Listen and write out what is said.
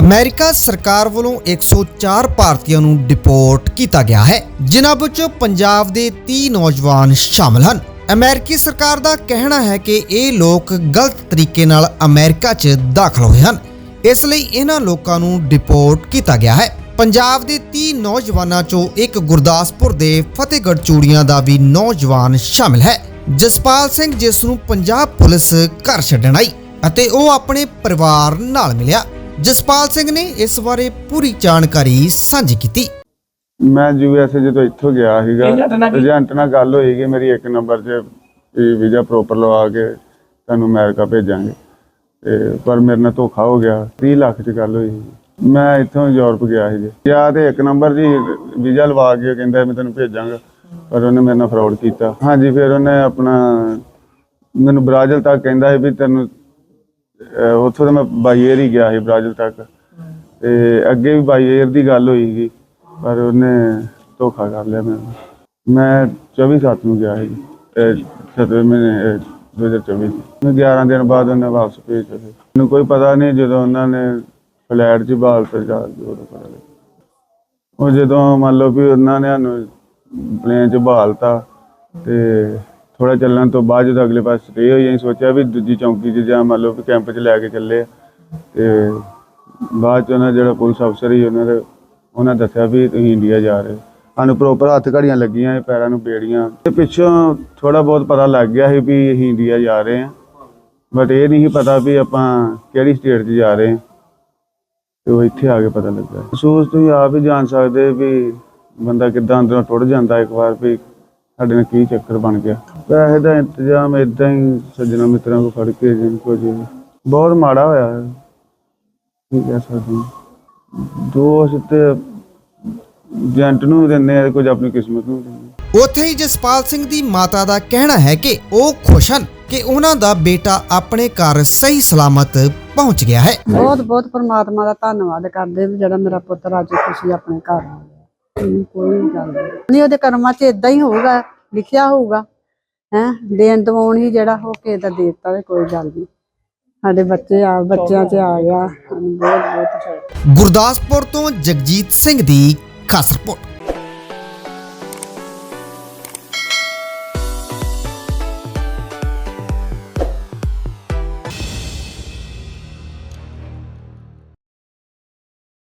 America ਸਰਕਾਰ ਵੱਲੋਂ 104 ਭਾਰਤੀਆਂ ਨੂੰ ਡਿਪੋਰਟ ਕੀਤਾ ਗਿਆ ਹੈ, ਜਿਨ੍ਹਾਂ ਵਿੱਚ ਪੰਜਾਬ ਦੇ 30 ਨੌਜਵਾਨ ਸ਼ਾਮਲ ਹਨ। ਅਮਰੀਕੀ ਸਰਕਾਰ ਦਾ ਕਹਿਣਾ ਹੈ ਕਿ ਇਹ ਲੋਕ ਗਲਤ ਤਰੀਕੇ ਨਾਲ ਅਮਰੀਕਾ 'ਚ ਦਾਖਲ ਹੋਏ ਹਨ। ਇਸ ਲਈ ਇਹਨਾਂ ਲੋਕਾਂ ਨੂੰ ਡਿਪੋਰਟ ਕੀਤਾ ਗਿਆ ਹੈ। ਪੰਜਾਬ ਦੇ 30 ਨੌਜਵਾਨਾਂ 'ਚੋਂ ਇੱਕ ਗੁਰਦਾਸਪੁਰ ਦੇ ਫਤਿਹਗੜ੍ਹ ਚੂੜੀਆਂ ਦਾ ਵੀ ਨੌਜਵਾਨ ਸ਼ਾਮਿਲ ਹੈ, ਜਸਪਾਲ ਸਿੰਘ ਜਿਸ ਨੂੰ ਪੰਜਾਬ ਪੁਲਿਸ ਘਰ ਛੱਡਣ ਆਈ ਅਤੇ ਉਹ ਆਪਣੇ ਪਰਿਵਾਰ ਨਾਲ ਮਿਲਿਆ। ਜਸਪਾਲ ਸਿੰਘ ਨੇ ਇਸ ਬਾਰੇ ਪੂਰੀ ਜਾਣਕਾਰੀ ਸਾਂਝੀ ਕੀਤੀ। ਮੈਂ ਯੂਐਸਏ ਜਦੋਂ ਇੱਥੋਂ ਗਿਆ ਸੀਗਾ ਏਜੰਟ ਨਾਲ ਗੱਲ ਹੋਈ ਕਿ ਮੇਰੀ ਇੱਕ ਨੰਬਰ 'ਚ ਵੀਜ਼ਾ ਪ੍ਰੋਪਰ ਲਵਾ ਕੇ ਤੁਹਾਨੂੰ ਅਮਰੀਕਾ ਭੇਜਾਂਗੇ। ਤੇ ਪਰ ਮੇਰੇ ਨਾਲ ਧੋਖਾ ਹੋ ਗਿਆ 30 ਲੱਖ 'ਚ ਗੱਲ ਹੋਈ ਸੀ। ਮੈਂ ਇੱਥੋਂ ਯੂਰਪ ਗਿਆ ਸੀ ਜੀ ਗਿਆ ਤੇ ਇੱਕ ਨੰਬਰ ਜੀ ਵੀਜ਼ਾ ਲਵਾ ਕੇ ਕਹਿੰਦਾ ਮੈਂ ਤੈਨੂੰ ਭੇਜਾਂਗਾ ਪਰ ਉਹਨੇ ਮੇਰੇ ਨਾਲ ਫਰਾਡ ਕੀਤਾ। ਹਾਂਜੀ ਫਿਰ ਉਹਨੇ ਆਪਣਾ ਮੈਨੂੰ ਬ੍ਰਾਜ਼ਿਲ ਤੱਕ ਕਹਿੰਦਾ ਸੀ ਵੀ ਤੈਨੂੰ ਉੱਥੋਂ ਤਾਂ ਮੈਂ ਬਾਈ ਏਅਰ ਹੀ ਗਿਆ ਸੀ ਬ੍ਰਾਜ਼ਿਲ ਤੱਕ। ਤੇ ਅੱਗੇ ਵੀ ਬਾਈ ਏਅਰ ਦੀ ਗੱਲ ਹੋਈ ਸੀ, ਪਰ ਉਹਨੇ ਧੋਖਾ ਕਰ ਲਿਆ ਮੈਨੂੰ ਮੈਂ 24 ਸੱਤ ਨੂੰ ਗਿਆ ਸੀ 7ਵੇਂ ਮਹੀਨੇ ਅਹ 2024 ਚ। ਮੈਂ 11 ਦਿਨ ਬਾਅਦ ਉਹਨੇ ਵਾਪਸ ਭੇਜ ਦਿੱਤਾ। ਮੈਨੂੰ ਕੋਈ ਪਤਾ ਨਹੀਂ ਜਦੋਂ ਉਹਨਾਂ ਨੇ ਫਲੈਟ 'ਚ ਬਾਲ ਤੇ ਜਾ ਕੇ ਉਦੋਂ ਪਤਾ ਲੱਗਿਆ ਉਹ ਜਦੋਂ ਮੰਨ ਲਓ ਵੀ ਉਹਨਾਂ ਨੇ ਸਾਨੂੰ ਪਲੇਨ 'ਚ ਬਹਾਲਤਾ ਤੇ ਥੋੜਾ ਚੱਲਣ ਤੋਂ ਬਾਅਦ ਜਦੋਂ ਅਗਲੇ ਪਾਸੇ ਸਟੇ ਹੋਈ, ਅਸੀਂ ਸੋਚਿਆ ਵੀ ਦੂਜੀ ਚੌਂਕੀ 'ਚ ਜਾਂ ਮੰਨ ਲਓ ਵੀ ਕੈਂਪ 'ਚ ਲੈ ਕੇ ਚੱਲੇ। ਆ। ਤੇ ਬਾਅਦ 'ਚ ਉਹਨਾਂ ਜਿਹੜਾ ਪੁਲਿਸ ਅਫਸਰ ਸੀ, ਉਹਨਾਂ ਦੇ, ਉਹਨਾਂ ਦੱਸਿਆ ਵੀ ਤੁਸੀਂ ਇੰਡੀਆ ਜਾ ਰਹੇ ਸਾਨੂੰ ਪ੍ਰੋਪਰ ਹੱਥ ਘੜੀਆਂ ਲੱਗੀਆਂ ਪੈਰਾਂ ਨੂੰ ਬੇੜੀਆਂ। ਤੇ ਪਿੱਛੋਂ ਥੋੜਾ ਬਹੁਤ ਪਤਾ ਲੱਗ ਗਿਆ ਸੀ ਵੀ ਅਸੀਂ ਇੰਡੀਆ ਜਾ ਰਹੇ ਹਾਂ। ਬਟ ਇਹ ਨਹੀਂ ਸੀ ਪਤਾ ਵੀ ਆਪਾਂ ਕਿਹੜੀ ਸਟੇਟ 'ਚ ਜਾ ਰਹੇ ਹਾਂ। ਤੇ ਉਹ ਇੱਥੇ ਆ ਕੇ ਪਤਾ ਲੱਗਾ। ਮਹਿਸੂਸ ਤੁਸੀਂ ਆਪ ਹੀ ਜਾਣ ਸਕਦੇ ਵੀ ਬੰਦਾ ਕਿੱਦਾਂ ਅੰਦਰੋਂ ਟੁੱਟ ਜਾਂਦਾ ਇੱਕ ਵਾਰ ਵੀ ਸਾਡੇ ਨਾਲ ਕੀ ਚੱਕਰ ਬਣ ਗਿਆ। ਪੈਸੇ ਦਾ ਇੰਤਜ਼ਾਮ ਇਦਾਂ ਹੀ ਸੱਜਣਾ ਮਿੱਤਰਾਂ ਕੋ ਫੜ ਕੇ ਜਿੰਨ ਕੋ ਜੀ। ਬਹੁਤ ਮਾੜਾ ਹੋਇਆ ਹੈ ਕੀ ਕਹਿ ਸਕਦੇ ਹਾਂ। ਦੋਸ਼ ਤੇ ਏਜੰਟ ਨੂੰ ਵੀ ਦਿੰਦੇ ਆ ਕੁਝ ਆਪਣੀ ਕਿਸਮਤ ਨੂੰ ਵੀ ਦਿੰਦੇ ਆ। ਉੱਥੇ ਹੀ ਜਸਪਾਲ ਸਿੰਘ ਦੀ ਮਾਤਾ ਦਾ ਕਹਿਣਾ ਹੈ ਕਿ ਉਹ ਖੁਸ਼ ਹਨ ਕਿ ਉਹਨਾਂ ਦਾ ਬੇਟਾ ਆਪਣੇ ਘਰ ਸਹੀ ਸਲਾਮਤ ਪਹੁੰਚ ਗਿਆ ਹੈ। ਬਹੁਤ ਬਹੁਤ ਪਰਮਾਤਮਾ ਦਾ ਧੰਨਵਾਦ ਕਰਦੇ ਵੀ ਜਿਹੜਾ ਮੇਰਾ ਪੁੱਤਰ ਅੱਜ ਖੁਸ਼ੀ ਆਪਣੇ ਘਰ ਆ ਗਿਆ। ਇਹਨੂੰ ਕੋਈ ਗੱਲ ਨਹੀਂ। ਨਹੀਂ ਉਹਦੇ ਕਰਮਾਂ 'ਚ ਇਦਾਂ ਹੀ ਹੋਊਗਾ ਲਿਖਿਆ ਹੋਊਗਾ। ਹੈ, ਦੇਣ ਦਵਾਉਣ ਹੀ ਜਿਹੜਾ ਹੋ ਕੇ ਦਾ ਦੇਤਾ ਤੇ ਕੋਈ ਗੱਲ ਨਹੀਂ। ਸਾਡੇ ਬੱਚੇ ਆ, ਬੱਚਿਆਂ 'ਚ ਆ ਗਿਆ। ਬਹੁਤ ਬਹੁਤ ਗੁਰਦਾਸਪੁਰ ਤੋਂ ਜਗਜੀਤ ਸਿੰਘ ਦੀ ਖਾਸ ਰਿਪੋਰਟ।